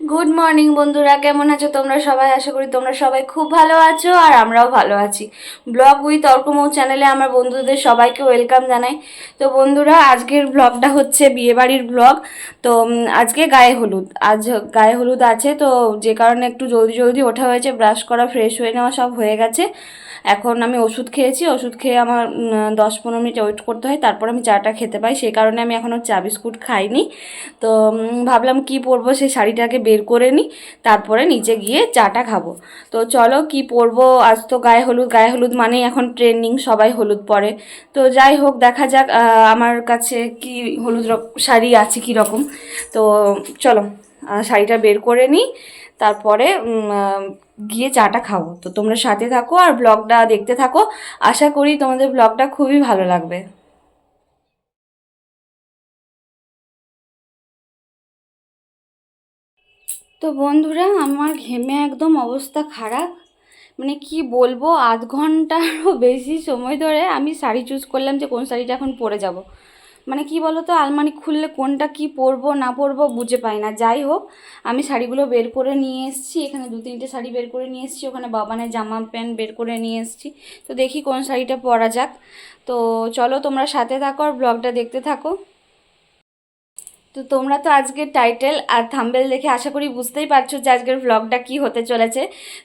Good morning বন্ধুরা। কেমন আছো তোমরা সবাই? আশা করি তোমরা সবাই খুব ভালো আছো আর আমরাও ভালো আছি। ব্লগ উইথ অর্কমৌ চ্যানেলে আমার বন্ধুদের সবাইকে ওয়েলকাম জানাই। তো বন্ধুরা, আজকের ব্লগটা হচ্ছে বিয়েবাড়ির ব্লগ তো আজকে গায়ে হলুদ। আজ গায়ে হলুদ আছে, তো যে কারণে একটু জলদি জলদি ওঠা হয়েছে ব্রাশ করা ফ্রেশ হয়ে নেওয়া সব হয়ে গেছে। এখন আমি ওষুধ খেয়েছি, ওষুধ খেয়ে আমার দশ পনেরো মিনিট ওয়েট করতে হয়, তারপর আমি চাটা খেতে পাই। সেই কারণে আমি এখনও চা বিস্কুট খাইনি। তো ভাবলাম কি পরবো, সেই শাড়িটাকে বের করে নিই তারপরে নিচে গিয়ে চাটা খাব। তো চলো কি পরবো, আজ তো গায়ে হলুদ গায়ে হলুদ মানেই এখন ট্রেন্ডিং সবাই হলুদ পরে। তো যাই হোক, দেখা যাক আমার কাছে কি হলুদ শাড়ি আছে কি রকম। তো চলো শাড়িটা বের করে নিই তারপরে গিয়ে চাটা খাব তো তোমরা সাথে থাকো আর ব্লগটা দেখতে থাকো। আশা করি তোমাদের ব্লগটা খুবই ভালো লাগবে। তো বন্ধুরা, আমার ঘেমে একদম অবস্থা খারাপ। মানে কি বলব, আধ ঘন্টারও বেশি সময় ধরে আমি শাড়ি চুজ করলাম যে কোন শাড়িটা এখন পরে যাব। মানে কি বলো তো আলমারি খুললে কোনটা কি পরবো, না পরবো বুঝে পাই না। যাই হোক, আমি শাড়িগুলো বের করে নিয়ে এসেছি, এখানে দু তিনটে শাড়ি বের করে নিয়ে এসেছি, ওখানে বাবানের জামা প্যান্ট বের করে নিয়ে এসেছি। তো দেখি কোন শাড়িটা পরা যাক। তো চলো তোমরা সাথে থাকো আর ব্লগটা দেখতে থাকো। তো তোমরা তো আজকের টাইটেল আর থাম্বেল দেখে আশা করি বুঝতেই পারছ যে আজকের ভ্লগটা কি হতে চলেছে।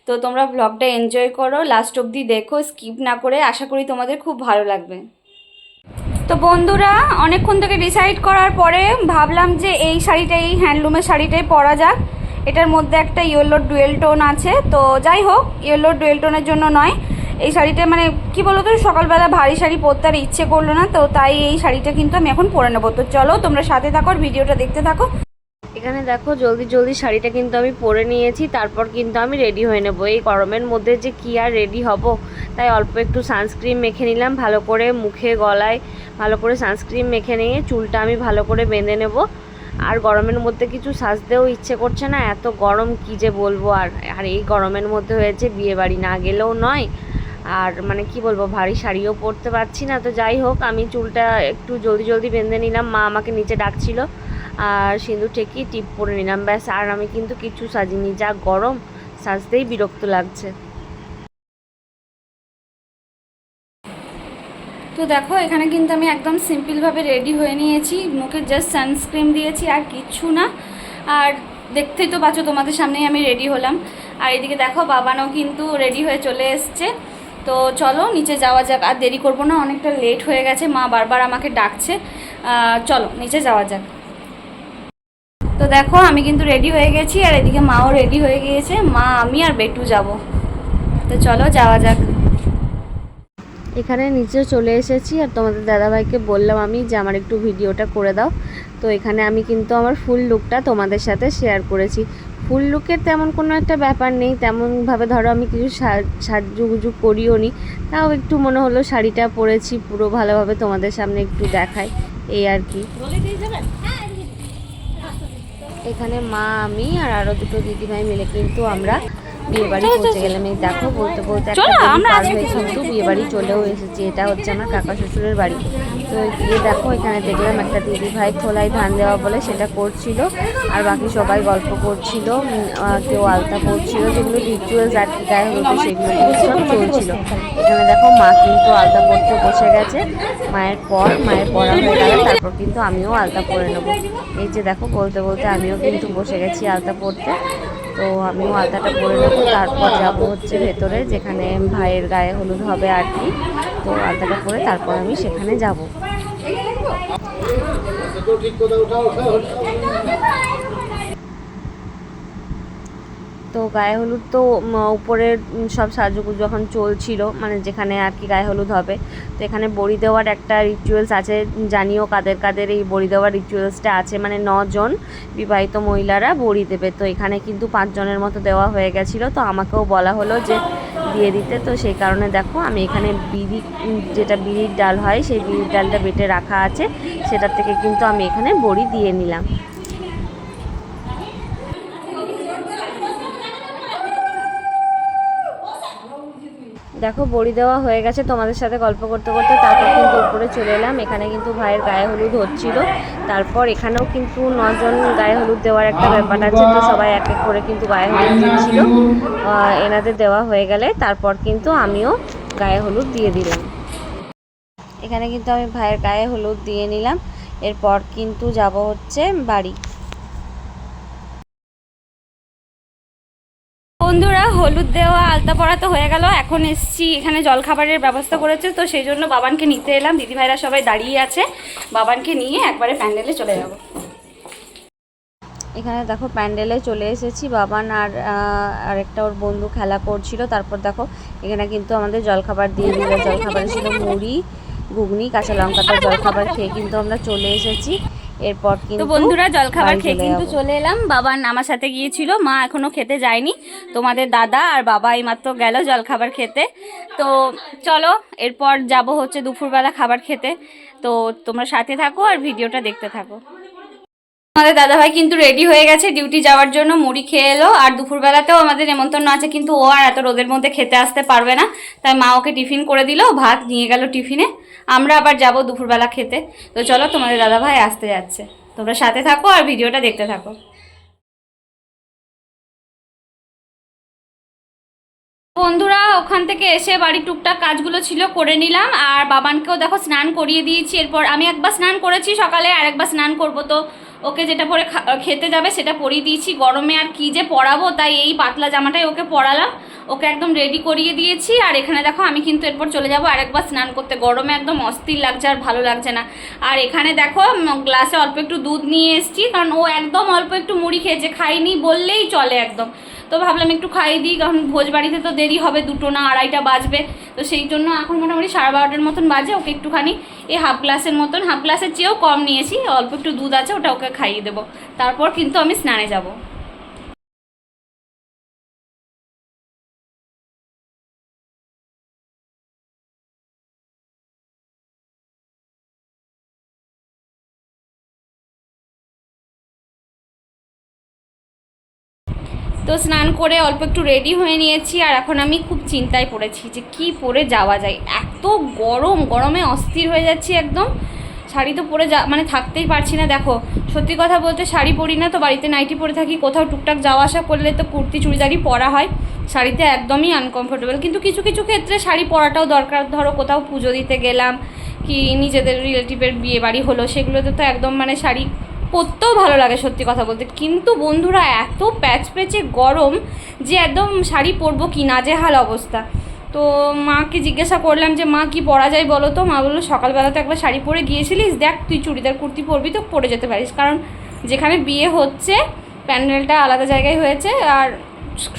তো তোমরা ভ্লগটা এনজয় করো, লাস্ট অবধি দেখো, স্কিপ না করে আশা করি তোমাদের খুব ভালো লাগবে। তো বন্ধুরা, অনেকক্ষণ থেকে ডিসাইড করার পরে ভাবলাম যে এই শাড়িটাই হ্যান্ডলুমের শাড়িটাই পরা যাক। এটার মধ্যে একটা ইয়েলো ডুয়েল টোন আছে। তো যাই হোক ইয়েলো ডুয়েল টোনের জন্য নয়। এই শাড়িটা মানে কি বলতো, সকালবেলা ভারী শাড়ি পরতে আর ইচ্ছে করল না, তো তাই এই শাড়িটা কিন্তু আমি এখন পরে নেব। তো চলো, তোমরা সাথে থাকো ভিডিওটা দেখতে থাকো। এখানে দেখো, জলদি জলদি শাড়িটা কিন্তু আমি পরে নিয়েছি। তারপর কিন্তু আমি রেডি হয়ে নেব। এই গরমের মধ্যে যে কি আর রেডি হব? তাই অল্প একটু সানস্ক্রিন মেখে নিলাম, ভালো করে মুখে, গলায় ভালো করে সানস্ক্রিন মেখে নিয়ে চুলটা আমি ভালো করে বেঁধে নেব। আর গরমের মধ্যে কিছু সাজতেও ইচ্ছে করছে না, এত গরম কি যে বলব আর আর এই গরমের মধ্যে হয়েছে বিয়ে বাড়ি না গেলেও নয়। আর মানে কি বলব, ভারী শাড়িও পরতে পারছি না, তো যাই হোক, আমি চুলটা একটু জলদি জলদি বেঁধে নিলাম, মা আমাকে নিচে ডাকছিল। আর সিঁদুর ঠেকি টিপ পরে নিলাম, ব্যাস, আর আমি কিন্তু কিছু সাজিনি, যা গরম, সাজতেই বিরক্ত লাগছে। তো দেখো, এখানে কিন্তু আমি একদম সিম্পলভাবে রেডি হয়ে নিয়েছি। মুখে জাস্ট সানস্ক্রিন দিয়েছি, আর কিচ্ছু না। আর দেখতেই তো পাচ্ছ, তোমাদের সামনেই আমি রেডি হলাম। আর এদিকে দেখো, বাবানও কিন্তু রেডি হয়ে চলে এসছে। তো চলো, নিচে যাওয়া যাক। আর দেরি করব না, অনেকটা লেট হয়ে গেছে। মা বারবার আমাকে ডাকছে। চলো, নিচে যাওয়া যাক। তো দেখো, আমি কিন্তু রেডি হয়ে গেছি, আর এদিকে মাও রেডি হয়ে গিয়েছে। মা, আমি আর বেটু যাব। তো চলো, যাওয়া যাক। এখানে নিচে চলে এসেছি আর তোমাদের দাদাভাইকে বললাম আমি যে আমার একটু ভিডিওটা করে দাও। তো এখানে আমি কিন্তু আমার ফুল লুকটা তোমাদের সাথে শেয়ার করেছি। ফুল লুকের তেমন কোনো একটা ব্যাপার নেই তেমনভাবে ধরো আমি কিছু সাজুগুজু করিও নি। তাও একটু মনে হলো শাড়িটা পরেছি পুরো ভালোভাবে তোমাদের সামনে একটু দেখাই এই আর কি। এখানে মা আমি আর আরও দুটো দিদিভাই মিলে কিন্তু আমরা বিয়ে বাড়ি পৌঁছে গেলাম এই দেখো বলতে বলতে পার হয়ে কিন্তু বিয়ে বাড়ি চলেও এসেছি এটা হচ্ছে আমার কাকা শ্বশুরের বাড়ি। তো গিয়ে দেখো এখানে দেখলাম একটা দিদি ভাই খোলায় ধান দেওয়া বলে সেটা করছিল আর বাকি সবাই গল্প করছিল কেউ আলতা পড়ছিল যেগুলো রিচুয়ালস আর কি গায়ে হলুদে সেগুলো সব চলছিল। এখানে দেখো মা কিন্তু আলতা পড়তে বসে গেছে মায়ের পর মায়ের পড়া হয়ে গেলে তারপর কিন্তু আমিও আলতা পরে নেব। এই যে দেখো বলতে বলতে আমিও কিন্তু বসে গেছি আলতা পড়তে তো আমি আলতাটা পরে নেব, তারপর যাব হচ্ছে ভেতরে, যেখানে ভাইয়ের গায়ে হলুদ হবে আর কি। তো আলতাটা পরে তারপর আমি সেখানে যাব। তো গায়ে হলুদ তো উপরের সব সাজুগুজু যখন চলছিল মানে যেখানে আর কি গায়ে হলুদ হবে। তো এখানে বড়ি দেওয়ার একটা রিচুয়ালস আছে, জানিও কাদের কাদের এই বড়ি দেওয়ার রিচুয়ালসটা আছে। মানে নজন বিবাহিত মহিলারা বড়ি দেবে। তো এখানে কিন্তু পাঁচজনের মতো দেওয়া হয়ে গেছিল। তো আমাকেও বলা হলো যে দিয়ে দিতে। তো সেই কারণে দেখো, আমি এখানে বিড়ি যেটা বিড়ির ডাল হয়, সেই বিড়ির ডালটা বেটে রাখা আছে। সেটার থেকে কিন্তু আমি এখানে বড়ি দিয়ে নিলাম। দেখো, বড়ি দেওয়া হয়ে গেছে। তোমাদের সাথে গল্প করতে করতে তারপর কিন্তু উপরে চলে এলাম। এখানে কিন্তু ভাইয়ের গায়ে হলুদ হচ্ছিল। তারপর এখানেও কিন্তু নজন গায়ে হলুদ দেওয়ার একটা ব্যাপার আছে। তো সবাই এক এক করে কিন্তু গায়ে হলুদ দিচ্ছিল। এনাদের দেওয়া হয়ে গেলে তারপর কিন্তু আমিও গায়ে হলুদ দিয়ে দিলাম। এখানে কিন্তু আমি ভাইয়ের গায়ে হলুদ দিয়ে নিলাম। এরপর কিন্তু যাব হচ্ছে বাড়ি। বন্ধুরা, হলুদ দেওয়া, আলতা পড়া তো হয়ে গেল। এখন এসছি, এখানে জলখাবারের ব্যবস্থা করেছে। তো সেই জন্য বাবানকে নিতে এলাম। দিদিভাইরা সবাই দাঁড়িয়ে আছে। বাবানকে নিয়ে একবারে প্যান্ডেলে চলে যাব। এখানে দেখো, প্যান্ডেলে চলে এসেছি। বাবান আর আরেকটা ওর বন্ধু খেলা করছিল। তারপর দেখো, এখানে কিন্তু আমাদের জলখাবার দিয়ে দিল। জলখাবার ছিল মুড়ি, ঘুগনি, কাঁচা লঙ্কাটা জলখাবার খেয়ে কিন্তু আমরা চলে এসেছি। এরপর তো কিন্তু বন্ধুরা জলখাবার খেয়ে কিন্তু চলে এলাম। বাবা আমার সাথে গিয়েছিল মা এখনও খেতে যায়নি। তোমাদের দাদা আর বাবা এইমাত্র গেল জলখাবার খেতে। তো চলো এরপর যাব হচ্ছে দুপুরবেলা খাবার খেতে। তো তোমরা সাথে থাকো আর ভিডিওটা দেখতে থাকো। আমাদের দাদাভাই কিন্তু রেডি হয়ে গেছে ডিউটি যাওয়ার জন্য মুড়ি খেয়ে এলো। আর দুপুরবেলাতেও আমাদের নেমন্তন্ন আছে, কিন্তু ও আর এত রোদের মধ্যে খেতে আসতে পারবে না। তাই মা ওকে টিফিন করে দিল, ভাত নিয়ে গেল টিফিনে। আমরা আবার যাব দুপুরবেলা খেতে। তো চলো, তোমাদের দাদাভাই আসতে যাচ্ছে। তোমরা সাথে থাকো আর ভিডিওটা দেখতে থাকো। বন্ধুরা, ওখান থেকে এসে বাড়ির টুকটাক কাজগুলো ছিল, করে নিলাম। আর বাবানকেও দেখো, স্নান করিয়ে দিয়েছি। এরপর আমি একবার স্নান করেছি সকালে আর একবার স্নান করব। তো ওকে যেটা পরে খেতে যাবে সেটা পরিয়ে দিয়েছি। গরমে আর কি যে পরাবো, তাই এই পাতলা জামাটাই ওকে পরালাম। ওকে একদম রেডি করিয়ে দিয়েছি। আর এখানে দেখো, আমি কিন্তু এরপর চলে যাব আরেকবার স্নান করতে। গরমে একদম অস্থির লাগছে আর ভালো লাগছে না। আর এখানে দেখো গ্লাসে অল্প একটু দুধ নিয়ে এসেছি। কারণ ও একদম অল্প একটু মুড়ি খেয়েছে খাইনি বললেই চলে একদম। তো ভাবলাম একটু খাইয়ে দিই, কারণ ভোজ বাড়িতে তো দেরি হবে, দুটো না আড়াইটা বাজবে। তো সেই জন্য এখন মোটামুটি সাড়ে বারোটার মতন বাজে, ওকে একটুখানি এই হাফ গ্লাসের মতন, হাফ গ্লাসের চেয়েও কম নিয়েছি, অল্প একটু দুধ আছে, ওটা ওকে খাইয়ে দেবো। তারপর কিন্তু আমি স্নানে যাব। তো স্নান করে অল্প একটু রেডি হয়ে নিয়েছি আর এখন আমি খুব চিন্তায় পড়েছি যে কি পরে যাওয়া যায়। এত গরম, গরমে অস্থির হয়ে যাচ্ছি একদম। শাড়ি তো পরে যা মানে থাকতেই পারছি না। দেখো, সত্যি কথা বলতে শাড়ি পরি না, তো বাড়িতে নাইটি পরে থাকি, কোথাও টুকটাক যাওয়া আসা করলে তো কুর্তি, চুড়িদারই পরা হয়। শাড়িতে একদমই আনকমফোর্টেবল কিন্তু কিছু কিছু ক্ষেত্রে শাড়ি পরাটাও দরকার। ধরো, কোথাও পুজো দিতে গেলাম, কি নিজেদের রিলেটিভের বিয়ে বাড়ি হলো, সেগুলোতে তো একদম মানে শাড়ি পরতেও ভালো লাগে সত্যি কথা বলতে। কিন্তু বন্ধুরা, এত প্যাচ প্যাচে গরম যে একদম শাড়ি পরবো কি নাজেহাল অবস্থা। তো মাকে জিজ্ঞাসা করলাম যে, মা, কি পরা যায় বলো তো? মা বলল সকালবেলা তো একবার শাড়ি পরে গিয়েছিলিস? দেখ, তুই চুড়িদার কুর্তি পরবি তো, পরে যেতে পারিস। কারণ যেখানে বিয়ে হচ্ছে, প্যান্ডেলটা আলাদা জায়গায় হয়েছে, আর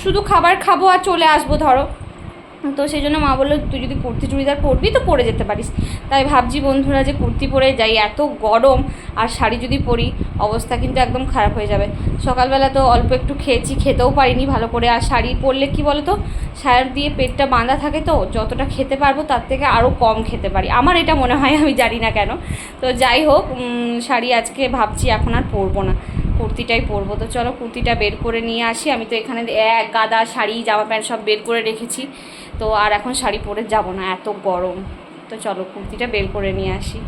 শুধু খাবার খাব আর চলে আসব, ধরো। তো সেই জন্য মা বলল, তুই যদি কুর্তি চুড়িদার পরবি তো পরে যেতে পারিস। তাই ভাবছি বন্ধুরা যে কুর্তি পরে যাই, এত গরম আর শাড়ি যদি পরি, অবস্থা কিন্তু একদম খারাপ হয়ে যাবে। সকালবেলা তো অল্প একটু খেয়েছি, খেতেও পারিনি ভালো করে। আর শাড়ি পরলে কি বলো তো শাড়ি দিয়ে পেটটা বাঁধা থাকে তো, যতটা খেতে পারব তার থেকে আরও কম খেতে পারি। আমার এটা মনে হয়, আমি জানি না কেন। তো যাই হোক শাড়ি আজকে ভাবছি এখন আর পরবো না। কুর্তিটাই পরবো। তো চলো কুর্তিটা বের করে নিয়ে আসি। আমি তো এখানে এক গাদা শাড়ি, জামা প্যান্ট সব বের করে রেখেছি। তো আর এখন শাড়ি পরে যাব না, এত গরম। তো চলো, কুর্তিটা বের করে নিয়ে আসি।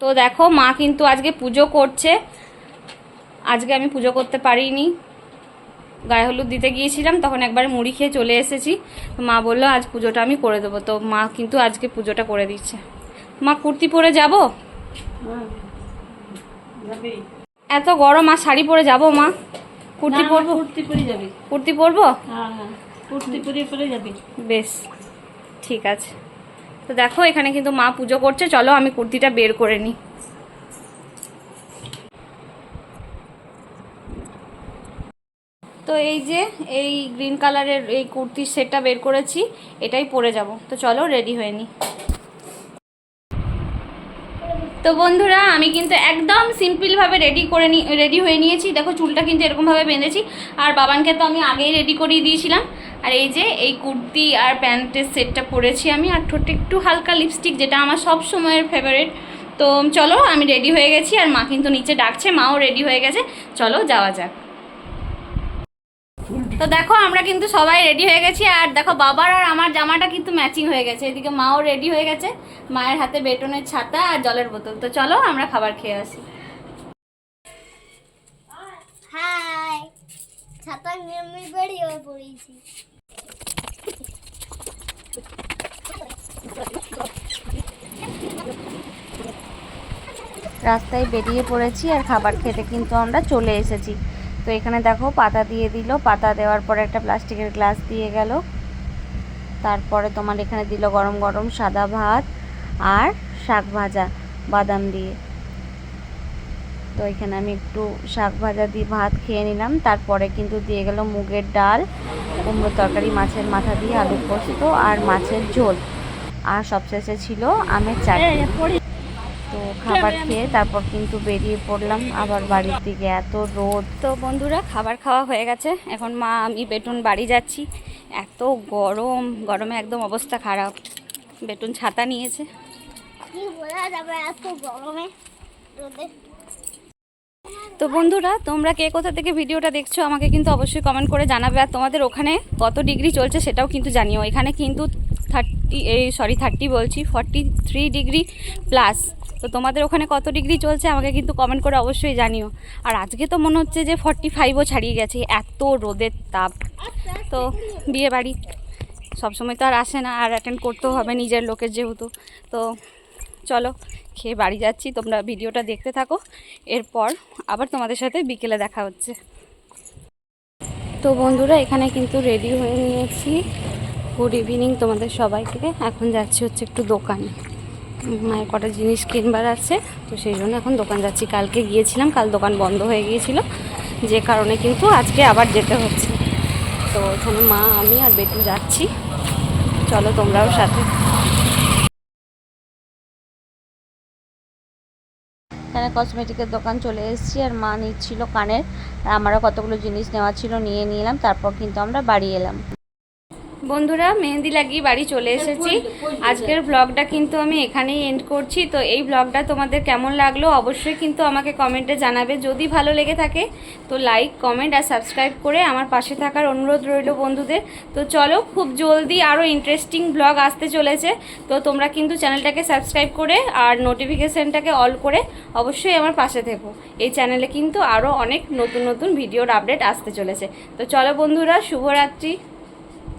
তো দেখো, মা কিন্তু আজকে পুজো করছে। আজকে আমি পুজো করতে পারিনি। গায়ে হলুদ দিতে গিয়েছিলাম, তখন একবার মুড়ি খেয়ে চলে এসেছি। মা বলল, আজ পুজোটা আমি করে দেবো। তো মা কিন্তু আজকে পুজোটা করে দিচ্ছে। মা কুর্তি পরে যাব? এত গরম আর শাড়ি পরে যাব মা? কুর্তি পরবো? কুর্তি পরে যাবি। কুর্তি পরবো? কুর্তি পরে পরে যাবি। বেশ ঠিক আছে। তো দেখো এখানে কিন্তু মা পুজো করছে। চলো আমি কুর্তিটা বের করে নিই তো এই যে এই গ্রিন কালারের এই কুর্তির সেটটা বের করেছি এটাই পরে যাব। তো চলো রেডি হয়ে নিই তো বন্ধুরা, আমি কিন্তু একদম সিম্পলভাবে রেডি করে নি রেডি হয়ে নিয়েছি। দেখো, চুলটা কিন্তু এরকমভাবে বেঁধেছি। আর বাবানকে তো আমি আগেই রেডি করিয়ে দিয়েছিলাম। আর এই যে, এই কুর্তি আর প্যান্টের সেটটা পরেছি আমি। আর ঠোঁটে একটু হালকা লিপস্টিক যেটা আমার সব সময়ের ফেভারিট তো চলো, আমি রেডি হয়ে গেছি। আর মা কিন্তু নিচে ডাকছে, মাও রেডি হয়ে গেছে। চলো, যাওয়া যাক। তো দেখো আমরা কিন্তু সবাই রেডি হয়ে গেছি। আর দেখো বাবার আর আমার জামাটা কিন্তু ম্যাচিং হয়ে গেছে। এদিকে মাও রেডি হয়ে গেছে। মায়ের হাতে বেটনের ছাতা আর জলের বোতল। তো চলো আমরা খাবার খেয়ে আসি। হাই ছাতা নিয়ে আমি বেরিয়ে পড়েছি। রাস্তায় বেরিয়ে পড়েছি আর খাবার খেতে কিন্তু আমরা চলে এসেছি। তো এখানে দেখো পাতা দিয়ে দিল। পাতা দেওয়ার পরে একটা প্লাস্টিকের গ্লাস দিয়ে গেল। তারপরে তোমার এখানে দিল গরম গরম সাদা ভাত আর শাক ভাজা, বাদাম দিয়ে। তো এখানে আমি একটু শাক ভাজা দিয়ে ভাত খেয়ে নিলাম। তারপরে কিন্তু দিয়ে গেল মুগের ডাল, কুমড়ো তরকারি, মাছের মাথা দিয়ে আলু পোস্ত আর মাছের ঝোল। আর সবশেষে ছিল আমের চাটনি। তো খাবার খেয়ে তারপর কিন্তু বেরিয়ে পড়লাম আবার বাড়ির দিকে। এত রোদ। তো বন্ধুরা খাবার খাওয়া হয়ে গেছে। এখন মা আমি বেটুন বাড়ি যাচ্ছি। এত গরম। গরমে একদম অবস্থা খারাপ। বেটুন ছাতা নিয়েছে। বলা যাবে এত গরমে? তো বন্ধুরা তোমরা কে কোথা থেকে ভিডিওটা দেখছ আমাকে কিন্তু অবশ্যই কমেন্ট করে জানাবে। আর তোমাদের ওখানে কত ডিগ্রি চলছে সেটাও কিন্তু জানিও। এখানে কিন্তু থার্টি এই সরি থার্টি বলছি। ফর্টি থ্রি ডিগ্রি প্লাস তো তোমাদের ওখানে কত ডিগ্রি চলছে আমাকে কিন্তু কমেন্ট করে অবশ্যই জানিও। আর আজকে তো মনে হচ্ছে যে ফর্টি ফাইভও ছাড়িয়ে গেছে, এত রোদের তাপ। তো বিয়ে বাড়ি, সবসময় তো আর আসে না, আর অ্যাটেন্ড করতেও হবে নিজের লোকের যেহেতু। তো চলো, খেয়ে বাড়ি যাচ্ছি, তোমরা ভিডিওটা দেখতে থাকো, এরপর আবার তোমাদের সাথে বিকেলে দেখা হচ্ছে। তো বন্ধুরা, এখানে কিন্তু রেডি হয়ে নিয়েছি। গুড ইভিনিং তোমাদের সবাইকে, এখন যাচ্ছি হচ্ছে একটু দোকানে। মায়ের কটা জিনিস কিনবার আছে, তো সেই জন্য এখন দোকান যাচ্ছি। কালকে গিয়েছিলাম, কাল দোকান বন্ধ হয়ে গিয়েছিল, যে কারণে কিন্তু আজকে আবার যেতে হচ্ছে। তো এখানে মা, আমি আর বেটু যাচ্ছি। চলো তোমরাও সাথে। এখানে কসমেটিকের দোকান চলে এসেছি, আর মা নিচ্ছিল কানের। আর আমারও কতগুলো জিনিস নেওয়া ছিল, নিয়ে নিলাম, তারপর কিন্তু আমরা বাড়ি এলাম। বন্ধুরা মেহেন্দি লাগিয়ে বাড়ি চলে এসেছি। আজকের ব্লগটা কিন্তু আমি এখানেই এন্ড করছি। তো এই ব্লগটা তোমাদের কেমন লাগল অবশ্যই কিন্তু আমাকে কমেন্টে জানাবে। যদি ভালো লেগে থাকে তো লাইক কমেন্ট আর সাবস্ক্রাইব করে আমার পাশে থাকার অনুরোধ রইল বন্ধুদের। তো চলো খুব জলদি আরও ইন্টারেস্টিং ব্লগ আসতে চলেছে। তো তোমরা কিন্তু চ্যানেলটাকে সাবস্ক্রাইব করে আর নোটিফিকেশানটাকে অল করে অবশ্যই আমার পাশে থেকো। এই চ্যানেলে কিন্তু আরও অনেক নতুন নতুন ভিডিওর আপডেট আসতে চলেছে। তো চলো বন্ধুরা শুভরাত্রি।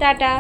টাটা।